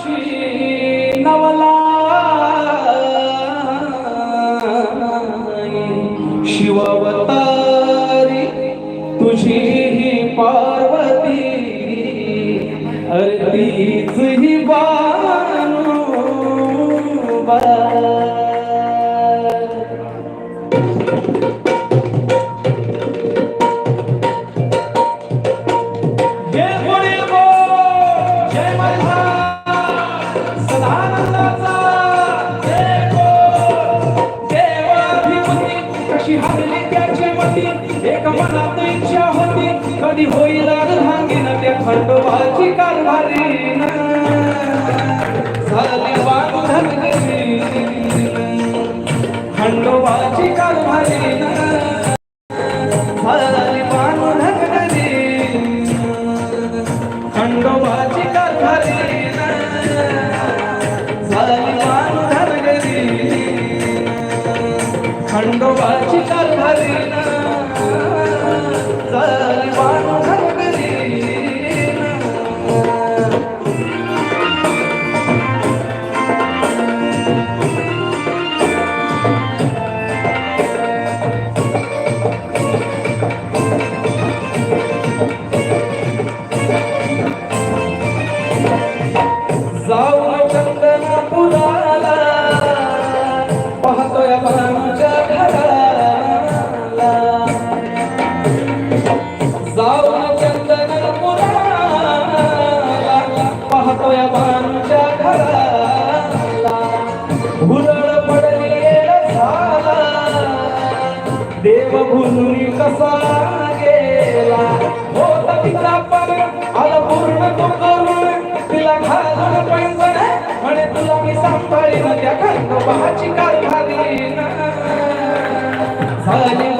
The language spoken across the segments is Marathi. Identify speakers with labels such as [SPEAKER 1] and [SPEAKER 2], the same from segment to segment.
[SPEAKER 1] काशी नवला. शिववतारी तुझी ही पार्वती. अरतीच ही बानू बा खंडोबाची कारभारी देव भुलून कसा गेला? होत पण आला पूर्ण तो करून तिला घालून म्हणे तुला मी सांभाळीन त्या खंडोबाची कारभारी झाली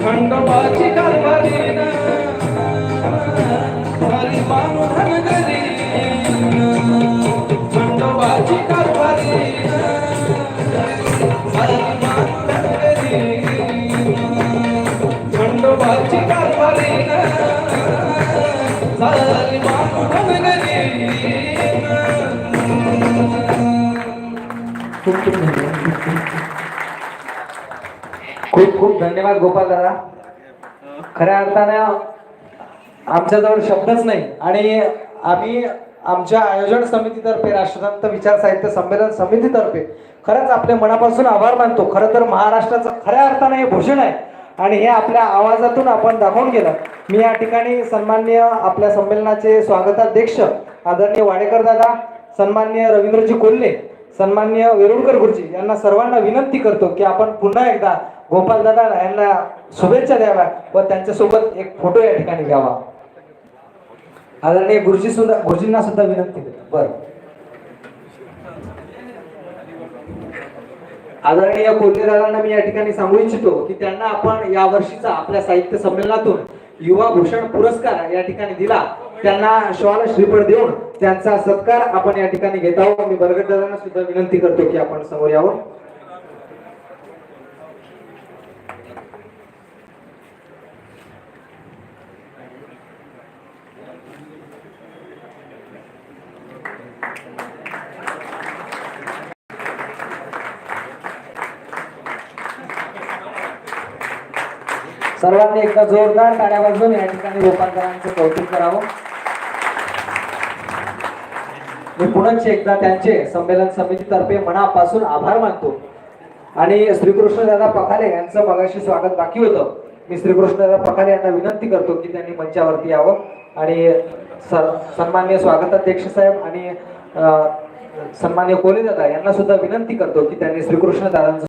[SPEAKER 1] खंडोबाची कारभारी. झाली मानू खंडोबाची कारभारी. मानू खंडोबाची कारभारी. मानू
[SPEAKER 2] खूप खूप धन्यवाद. खूप खूप धन्यवाद गोपाल दादा. खऱ्या अर्थानं आमच्याजवळ शब्दच नाही. आणि आम्ही आमच्या आयोजन समितीतर्फे राष्ट्रसंत विचार साहित्य संमेलन समितीतर्फे खरंच आपल्या मनापासून आभार मानतो. खरं तर महाराष्ट्राचं खऱ्या अर्थानं हे भूषण आहे. आणि हे आपल्या आवाजातून आपण दाखवून गेलं. मी या ठिकाणी सन्माननीय आपल्या संमेलनाचे स्वागताध्यक्ष आदरणीय वाडेकर दादा सन्माननीय रवींद्रजी कोल्हे सन्माननीय वेरुळकर गुरुजी यांना सर्वांना विनंती करतो की आपण पुन्हा एकदा गोपाल दादा यांना शुभेच्छा द्याव्या व त्यांच्यासोबत एक फोटो या ठिकाणी घ्यावा. आदरणीय गुरुजी सुद्धा गुरुजींना सुद्धा विनंती करतो. बर. आदरणीय कोल्हेदारांना मी या ठिकाणी सांगू इच्छितो की त्यांना आपण या वर्षीचा आपल्या साहित्य संमेलनातून युवा भूषण पुरस्कार या ठिकाणी दिला. त्यांना शॉल श्रीफळ देऊन त्यांचा सत्कार आपण या ठिकाणी घेत आहोत. मी बरगटदारांना सुद्धा विनंती करतो की आपण समोर यावं. सर्वांनी एकदा जोरदार टाळ्या वाजवून या ठिकाणी गोपालकरांचं कौतुक करावं. मी पुनश्च एकदा त्यांचे संमेलन समितीतर्फे मनापासून आभार मानतो. आणि श्रीकृष्ण दादा पखाले यांचं मगाशी स्वागत बाकी होतं. मी श्रीकृष्ण दादा पखाले यांना विनंती करतो की त्यांनी मंचावरती यावं. आणि सन्मान्य स्वागताध्यक्ष साहेब आणि सन्मान्य कोले दादा यांना सुद्धा विनंती करतो की त्यांनी श्रीकृष्ण दादांचं